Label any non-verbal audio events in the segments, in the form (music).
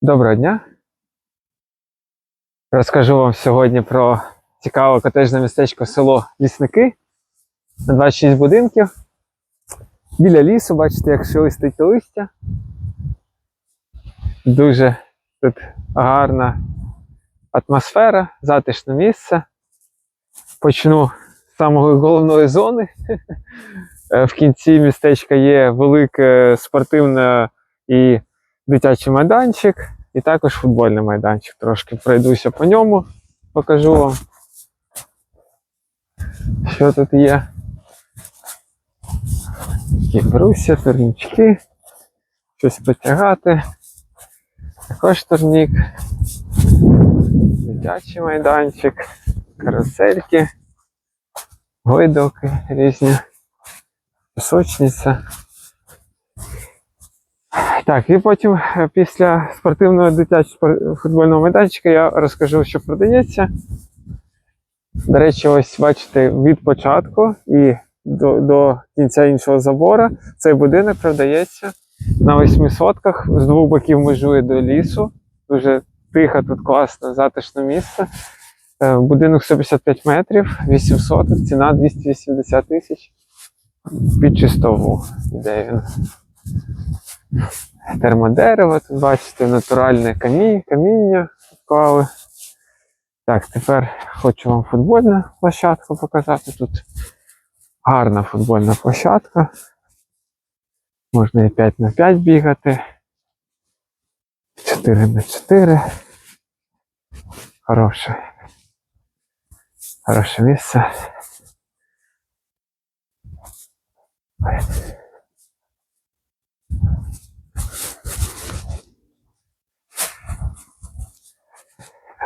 Доброго дня. Розкажу вам сьогодні про цікаве котежне містечко село Лісники. На 26 будинків. Біля лісу, бачите, як шелестить листя. Дуже тут гарна атмосфера, затишне місце. Почну з самої головної зони. (laughs) Е, В кінці містечка є велике спортивне і дитячий майданчик, і також футбольний майданчик. Трошки пройдуся по ньому, покажу вам, що тут є. Такі бруся, турнічки, щось потягати. Також турнік, дитячий майданчик, карусельки, гойдалки різні, пісочниця. Так, і потім е, після спортивного дитячого футбольного майданчика я розкажу, що продається. До речі, ось бачите, від початку і до, до кінця іншого забору цей будинок продається на восьми сотках. З двох боків межує до лісу. Дуже тихо, тут класне, затишне місце. Е, Будинок 155 метрів, 8 соток, ціна 280 тисяч. Під чистову він термодерево, тут бачите, натуральне каміння, каміння вклали. Так, тепер хочу вам футбольну площадку показати. Тут гарна футбольна площадка. Можна і 5 на 5 бігати. 4 на 4. Хороше. Хороше місце.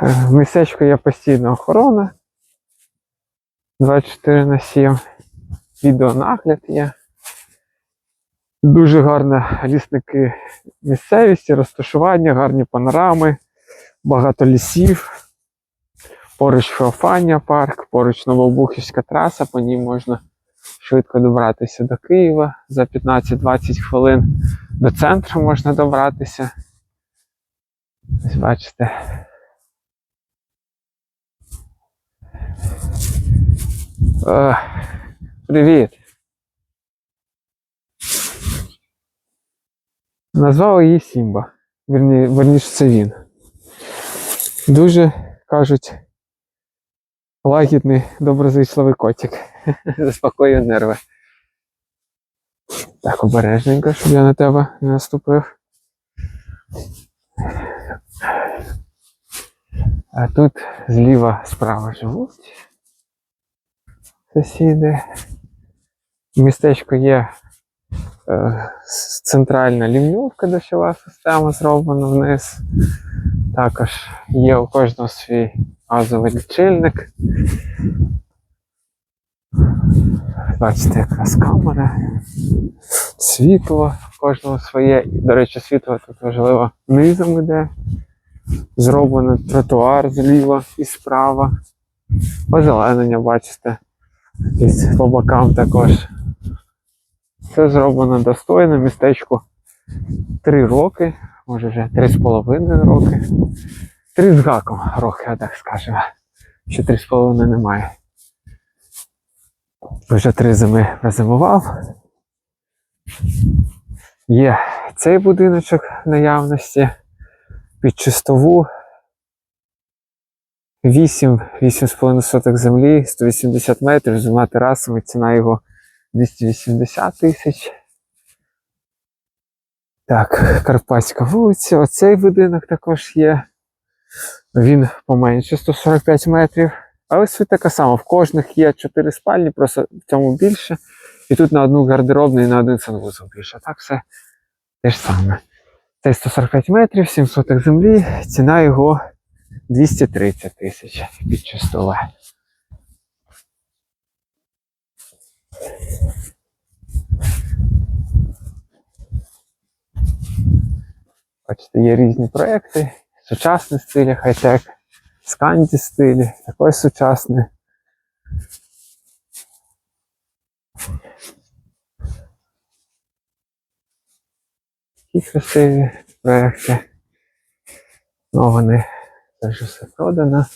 Е, В є постійна охорона 24 на 7. Відеонагляд є. Дуже гарна лісники місцевісті, розташування, гарні панорами, багато лісів. Поруч Феофанія парк, поруч Новобухівська траса, по ній можна швидко добратися до Києва за 15-20 хвилин. До центру можна добратися. Ось бачите. Е, Привіт. Назвали її Сімба. Вірні, верніше, це він. Дуже, кажуть, лагідний, доброзичливий котик. (laughs) Заспокоює нерви. Так, обережненько, щоб я на тебе не наступив. А тут зліва справа живуть сусіди. Містечко є е, центральна лівньовка дощова система зроблена вниз. Також є у кожного свій газовий лічильник. Бачите, якраз камера. Світло, кожного своє. До речі, світло тут важливо низом іде. Зроблено тротуар зліва і справа. Озеленення, бачите. Ось по бокам також. Все зроблено достойно, містечку 3 роки, може вже 3,5 роки. Три з гаком роки, так скажемо. Ще 3,5 немає. Вже три зими прозимував. Є цей будиночок наявності під чистову. 8, 8,5 соток землі, 180 метрів, з двома терасами, ціна його 280 тисяч. Так, Карпатська вулиця. Оцей будинок також є. Він поменше 145 метрів. Але суть така сама. В кожних є 4 спальні, просто в цьому більше. І тут на одну гардеробну і на один санвузол більше. Так все те ж саме. Це 145 метрів, 7 соток землі, ціна його 230 тисяч під чистове. Бачите, є різні проекти, сучасні стилі, хай-тек, сканді стилі, також сучасний. Такі красиві проекти. Ну, вони вже все продано.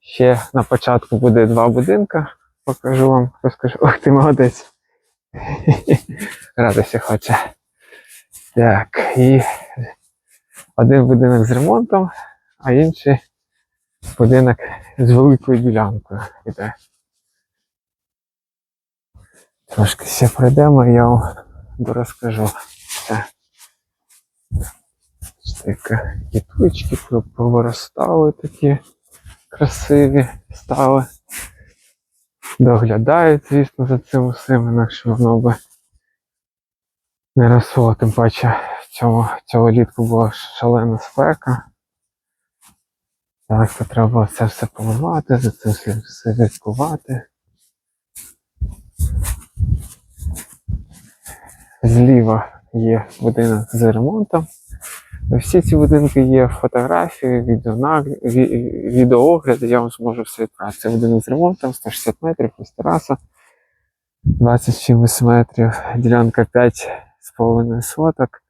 Ще на початку буде два будинка. Покажу вам, розкажу. Ох, ти молодець. (laughs) Радості хоче. Так, і один будинок з ремонтом, а інший будинок з великою ділянкою іде. Трошки ще пройдемо, я вам розкажу. Це. Таке кіточки повиростали такі красиві стали. Доглядають, звісно, за цим усім, інакше воно би не росло. Тим паче цього, цього літку була шалена спека. Так, то треба це все поливати, за цим все, слідкувати. Зліва є будинок з ремонтом. Всі ці будинки є фотографії, відеонаг- ві- відеоогляди, я вам зможу все відправити. Це будинок з ремонтом, 160 метрів, ось тераса, 20 метрів, ділянка 5,5 соток,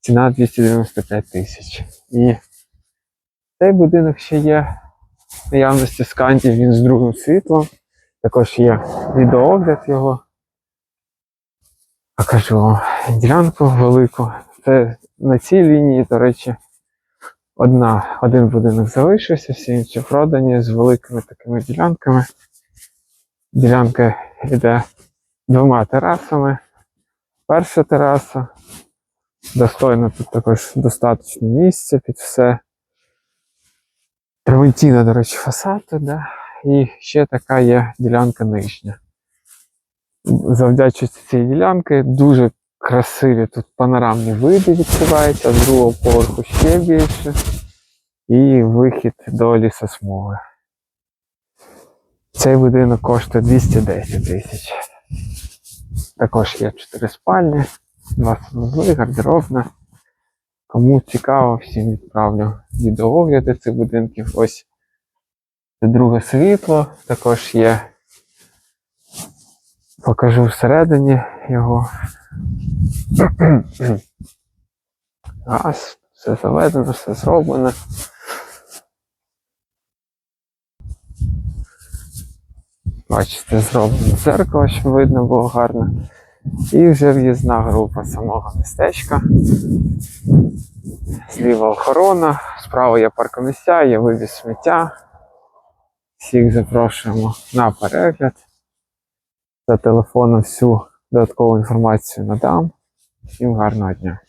ціна 295 тисяч. І цей будинок ще є в наявності скантів, він з другим світлом. Також є відеоогляд його. Покажу вам ділянку велику. Це на цій лінії, до речі, одна, один будинок залишився, всі інші продані з великими такими ділянками. Ділянка йде двома терасами. Перша тераса. Достойно тут також достатньо місця під все. Травентіна, до речі, фасад туди. І ще така є ділянка нижня. Завдячуючи цій ділянки, дуже красиві тут панорамні види відкриваються, з другого поверху ще більше. І вихід до лісосмуги. Цей будинок коштує 210 тисяч. Також є 4 спальні, 2 санузли, гардеробна. Кому цікаво, всім відправлю відеоогляди цих будинків. Ось це друге світло, також є. Покажу всередині його. (clears throat) Газ, все заведено, все зроблено. Бачите, зроблено дзеркало, щоб видно було гарно. І вже в'їзна група самого містечка. Зліва охорона, справа є паркомісця, є вивіз сміття. Всіх запрошуємо на перегляд. За телефоном всю додаткову інформацію надам. Всім гарного дня.